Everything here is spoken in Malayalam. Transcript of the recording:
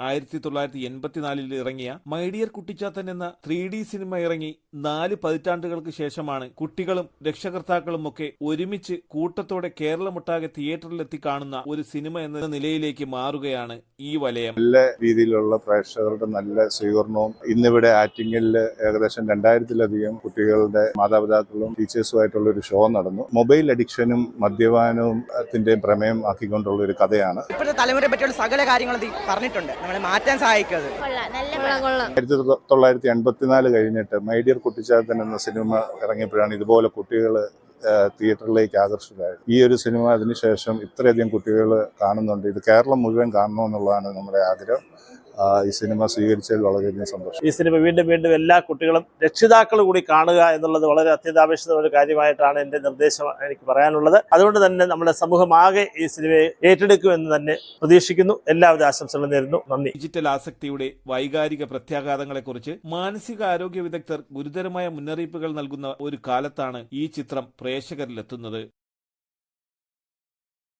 ആയിരത്തി തൊള്ളായിരത്തി എൺപത്തിനാലിൽ ഇറങ്ങിയ മൈഡിയർ കുട്ടിച്ചാത്തൻ എന്ന ത്രീ ഡി സിനിമ ഇറങ്ങി നാല് പതിറ്റാണ്ടുകൾക്ക് ശേഷമാണ് കുട്ടികളും രക്ഷകർത്താക്കളും ഒക്കെ ഒരുമിച്ച് കൂട്ടത്തോടെ കേരളമൊട്ടാകെ തിയേറ്ററിലെത്തി കാണുന്ന ഒരു സിനിമ എന്ന നിലയിലേക്ക് മാറുകയാണ് ഈ വലയം. നല്ല രീതിയിലുള്ള പ്രേക്ഷകരുടെ നല്ല സ്വീകരണവും ഇന്നിവിടെ ആറ്റിങ്ങലിൽ ഏകദേശം രണ്ടായിരത്തിലധികം കുട്ടികളുടെ മാതാപിതാക്കളും ടീച്ചേഴ്സുമായിട്ടുള്ള ഒരു ഷോ നടന്നു. മൊബൈൽ അഡിക്ഷനും മദ്യപാനവും പ്രമേയം ആക്കിക്കൊണ്ടുള്ള ഒരു കഥയാണ്. ഇപ്പോഴത്തെ തലമുറയെ പറ്റിയുള്ള സകല കാര്യങ്ങളും ഇതിൽ പറഞ്ഞിട്ടുണ്ട്. നമ്മളെ മാറ്റാൻ സഹായിക്കുന്നത് കൊള്ളാം. നല്ല കൊള്ളാം കൊള്ളാം. ആയിരത്തി തൊള്ളായിരത്തി എൺപത്തിനാല് കഴിഞ്ഞിട്ട് മൈഡിയർ കുട്ടിച്ചാത്തൻ എന്ന സിനിമ ഇറങ്ങിയപ്പോഴാണ് ഇതുപോലെ കുട്ടികൾ തിയേറ്ററിലേക്ക് ആകർഷിതരായത്. ഈ ഒരു സിനിമ അതിനുശേഷം ഇത്രയധികം കുട്ടികൾ കാണുന്നുണ്ട്. ഇത് കേരളം മുഴുവൻ കാണണമെന്നുള്ളതാണ് നമ്മുടെ ആഗ്രഹം. ഈ സിനിമ സ്വീകരിച്ചതിൽ വളരെയധികം സന്തോഷം. ഈ സിനിമ വീണ്ടും വീണ്ടും എല്ലാ കുട്ടികളും രക്ഷിതാക്കൾ കൂടി കാണുക എന്നുള്ളത് വളരെ അത്യന്താപേക്ഷിത ഒരു കാര്യമായിട്ടാണ് എന്റെ നിർദ്ദേശം എനിക്ക് പറയാനുള്ളത്. അതുകൊണ്ട് തന്നെ നമ്മുടെ സമൂഹമാകെ ഈ സിനിമയെ ഏറ്റെടുക്കുമെന്ന് തന്നെ പ്രതീക്ഷിക്കുന്നു. എല്ലാവിധ ആശംസകളും നേരുന്നു. നന്ദി. ഡിജിറ്റൽ ആസക്തിയുടെ വൈകാരിക പ്രത്യാഘാതങ്ങളെക്കുറിച്ച് മാനസിക ആരോഗ്യ വിദഗ്ധർ ഗുരുതരമായ മുന്നറിയിപ്പുകൾ നൽകുന്ന ഒരു കാലത്താണ് ഈ ചിത്രം പ്രേക്ഷകരിലെത്തുന്നത്.